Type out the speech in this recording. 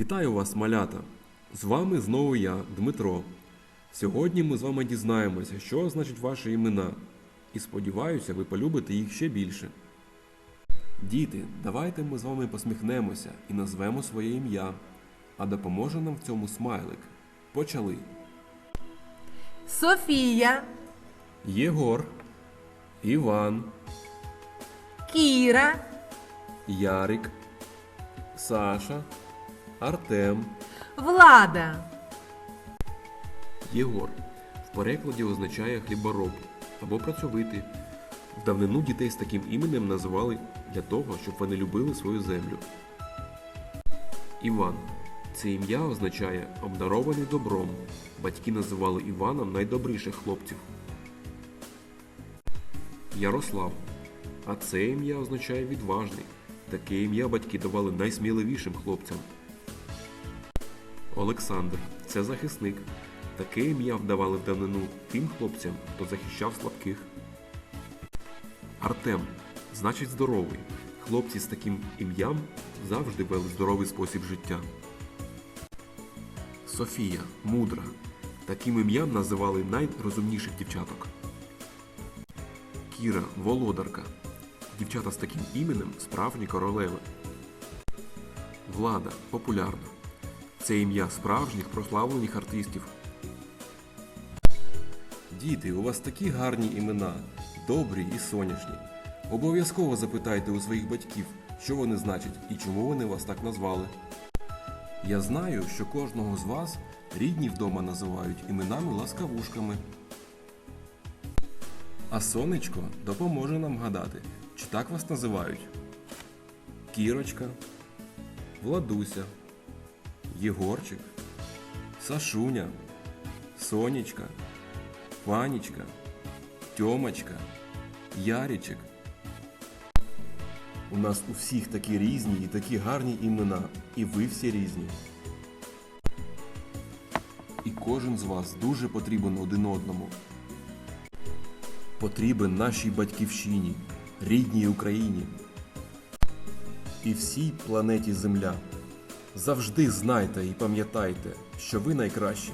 Вітаю вас, малята! З вами знову я, Дмитро. Сьогодні ми з вами дізнаємося, що значать ваші імена, і сподіваюся, ви полюбите їх ще більше. Діти, давайте ми з вами посміхнемося і назвемо своє ім'я, а допоможе нам в цьому смайлик. Почали. Софія, Єгор, Іван, Кіра, Ярик, Саша, Артем. Влада, Єгор в перекладі означає хлібороб або працьовитий. В давнину дітей з таким іменем називали для того, щоб вони любили свою землю. Іван. Це ім'я означає обдарований добром. Батьки називали Іваном найдобріших хлопців. Ярослав. А це ім'я означає відважний. Таке ім'я батьки давали найсміливішим хлопцям. Олександр це захисник. Таке ім'я вдавали в давнину тим хлопцям, хто захищав слабких. Артем значить здоровий. Хлопці з таким ім'ям завжди вели здоровий спосіб життя. Софія мудра. Таким ім'ям називали найрозумніших дівчаток. Кіра володарка. Дівчата з таким іменем справжні королеви. Влада популярна. Це ім'я справжніх прославлених артистів. Діти, у вас такі гарні імена, добрі і сонячні. Обов'язково запитайте у своїх батьків, що вони значать і чому вони вас так назвали. Я знаю, що кожного з вас рідні вдома називають іменами ласкавушками. А сонечко допоможе нам гадати, чи так вас називають. Кірочка, Владуся, Єгорчик, Сашуня, Сонечка, Ванечка, Тьомочка, Яричек. У нас у всіх такі різні і такі гарні імена, і ви всі різні. І кожен з вас дуже потрібен один одному. Потрібен нашій батьківщині, рідній Україні і всій планеті Земля. Завжди знайте і пам'ятайте, що ви найкращі.